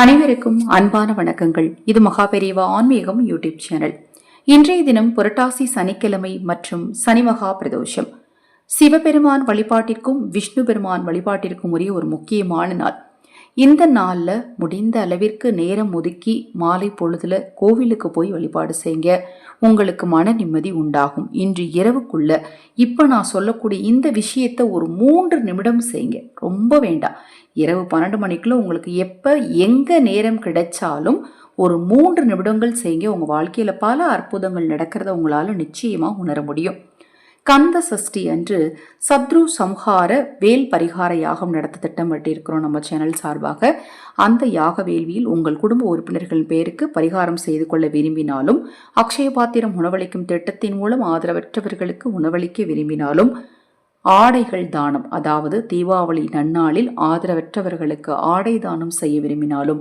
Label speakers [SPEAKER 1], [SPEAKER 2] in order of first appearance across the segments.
[SPEAKER 1] அனைவருக்கும் அன்பான வணக்கங்கள். இது மகாபெரிவா ஆன்மீகம் யூடியூப் சேனல். இன்றைய தினம் புரட்டாசி சனிக்கிழமை மற்றும் சனி மகா பிரதோஷம். சிவபெருமான் வழிபாட்டிற்கும் விஷ்ணு பெருமான் வழிபாட்டிற்கும் உரிய ஒரு முக்கியமான நாள். இந்த நாளில் முடிந்த அளவிற்கு நேரம் ஒதுக்கி மாலை பொழுதுல கோவிலுக்கு போய் வழிபாடு செய்யுங்க. உங்களுக்கு மன நிம்மதி உண்டாகும். இன்று இரவுக்குள்ள இப்போ நான் சொல்லக்கூடிய இந்த விஷயத்தை ஒரு மூன்று நிமிடம் செய்யுங்க. ரொம்ப வேண்டாம். இரவு பன்னெண்டு மணிக்குள்ள உங்களுக்கு எப்போ எங்கே நேரம் கிடைச்சாலும் ஒரு மூன்று நிமிடங்கள் செய்யுங்க. உங்கள் வாழ்க்கையில் பல அற்புதங்கள் நடக்கிறத உங்களால் நிச்சயமாக உணர முடியும். கந்த சஷ்டி அன்று சத்ரு சம்ஹார வேல் பரிகார யாகம் நடத்த திட்டமிட்டிருக்கிறோம் நம்ம சேனல் சார்பாக. அந்த யாக வேள்வியில் உங்கள் குடும்ப உறுப்பினர்கள் பேருக்கு பரிகாரம் செய்து கொள்ள விரும்பினாலும் அக்ஷய பாத்திரம் உணவளிக்கும் திட்டத்தின் மூலம் ஆதரவற்றவர்களுக்கு உணவளிக்க விரும்பினாலும் ஆடைகள் தானம் அதாவது தீபாவளி நன்னாளில் ஆதரவற்றவர்களுக்கு ஆடை தானம் செய்ய விரும்பினாலும்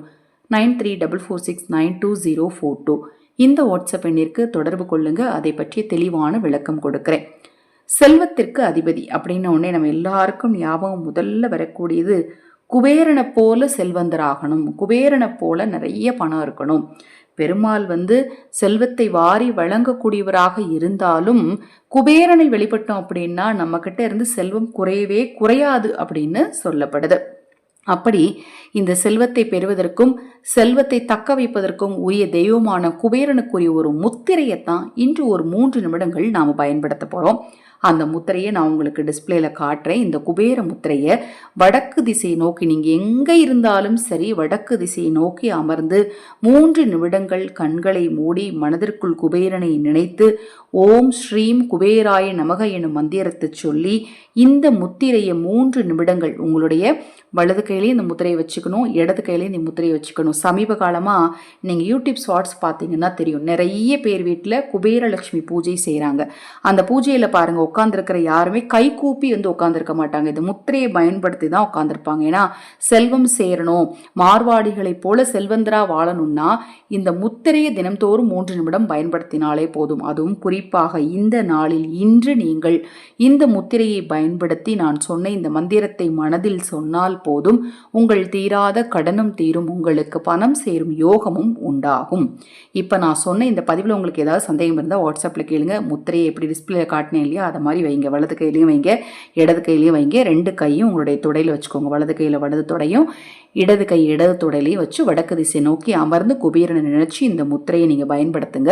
[SPEAKER 1] nine three double four six nine two zero four two. இந்த வாட்ஸ்அப் எண்ணிற்கு தொடர்பு கொள்ளுங்க அதை பற்றி தெளிவான விளக்கம் கொடுக்கிறேன். செல்வத்திற்கு அதிபதி அப்படின்ன உடனே நம்ம எல்லாருக்கும் ஞாபகம் முதல்ல வரக்கூடியது குபேரனை போல செல்வந்தராகணும். குபேரனை போல நிறைய பணம் இருக்கணும். பெருமாள் வந்து செல்வத்தை வாரி வழங்கக்கூடியவராக இருந்தாலும் குபேரனை வெளிப்பட்டோம் அப்படின்னா நம்ம கிட்ட இருந்து செல்வம் குறையவே குறையாது அப்படின்னு சொல்லப்படுது. அப்படி இந்த செல்வத்தை பெறுவதற்கும் செல்வத்தை தக்க வைப்பதற்கும் உரிய தெய்வமான குபேரனுக்குரிய ஒரு முத்திரையைத்தான் இன்று ஒரு மூன்று நிமிடங்கள் நாம் பயன்படுத்த போகிறோம் அந்த முத்திரையை நான் உங்களுக்கு டிஸ்பிளேல காட்டுறேன். இந்த குபேர முத்திரையை வடக்கு திசையை நோக்கி நீங்கள் எங்கே இருந்தாலும் சரி வடக்கு திசையை நோக்கி அமர்ந்து மூன்று நிமிடங்கள் கண்களை மூடி மனதிற்குள் குபேரனை நினைத்து ஓம் ஸ்ரீம் குபேராய நமக எனும் மந்திரத்தை சொல்லி இந்த முத்திரையை மூன்று நிமிடங்கள் உங்களுடைய வலது கையிலேயே இந்த முத்திரையை வச்சுக்கணும் இடது கையிலேயும் இந்த முத்திரையை வச்சுக்கணும். சமீப காலமாக நீங்கள் யூடியூப் ஷார்ட்ஸ் பார்த்தீங்கன்னா தெரியும். நிறைய பேர் வீட்டில் குபேரலட்சுமி பூஜை செய்கிறாங்க அந்த பூஜையில் பாருங்கள் உட்காந்துருக்கிற யாருமே கை கூப்பி வந்து உட்காந்துருக்க மாட்டாங்க. இந்த முத்திரையை பயன்படுத்தி தான் உட்காந்துருப்பாங்க ஏன்னா செல்வம் சேரணும். மார்வாடிகளைப் போல செல்வந்தரா வாழணும்னா இந்த முத்திரையை தினம்தோறும் மூன்று நிமிடம் பயன்படுத்தினாலே போதும். அதுவும் குறிப்பாக இந்த நாளில் இன்று நீங்கள் இந்த முத்திரையை பயன்படுத்தி நான் சொன்ன இந்த மந்திரத்தை மனதில் சொன்னால் போதும் உங்கள் தீராத கடனும் தீரும் உங்களுக்கு பணம் சேரும் யோகமும் உண்டாகும். இப்போ நான் சொன்ன இந்த பதிவில் உங்களுக்கு ஏதாவது சந்தேகம் இருந்தால் வாட்ஸ்அப்பில் கேளுங்க. முத்திரையை எப்படி டிஸ்பிளே காட்டினேன் இல்லையா அதை மாதிரி வைங்க. வலது கையிலையும் வைங்க இடது கையிலையும் வைங்க. ரெண்டு கையும் உங்களுடைய தொடையில் வச்சுக்கோங்க. வலது கையில் வலது தொடையும் இடது கை இடது தொடையிலையும் வச்சு வடக்கு திசை நோக்கி அமர்ந்து குபீரனை நினைச்சு இந்த முத்திரையை நீங்கள் பயன்படுத்துங்க.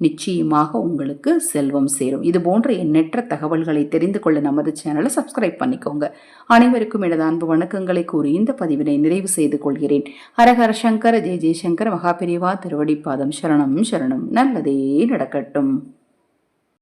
[SPEAKER 1] நிச்சயமாக உங்களுக்கு செல்வம் சேரும். இது போன்ற எண்ணற்ற தகவல்களை தெரிந்து கொள்ள நமது சேனலை சப்ஸ்கிரைப் பண்ணிக்கோங்க. அனைவருக்கும் எனது அன்பு வணக்கங்களை கூறி இந்த பதிவினை நிறைவு செய்து கொள்கிறேன். ஹரஹர சங்கர ஜெய ஜெயசங்கர மகாபிரிவா திருவடிப்பாதம் சரணம் சரணம். நல்லதே நடக்கட்டும்.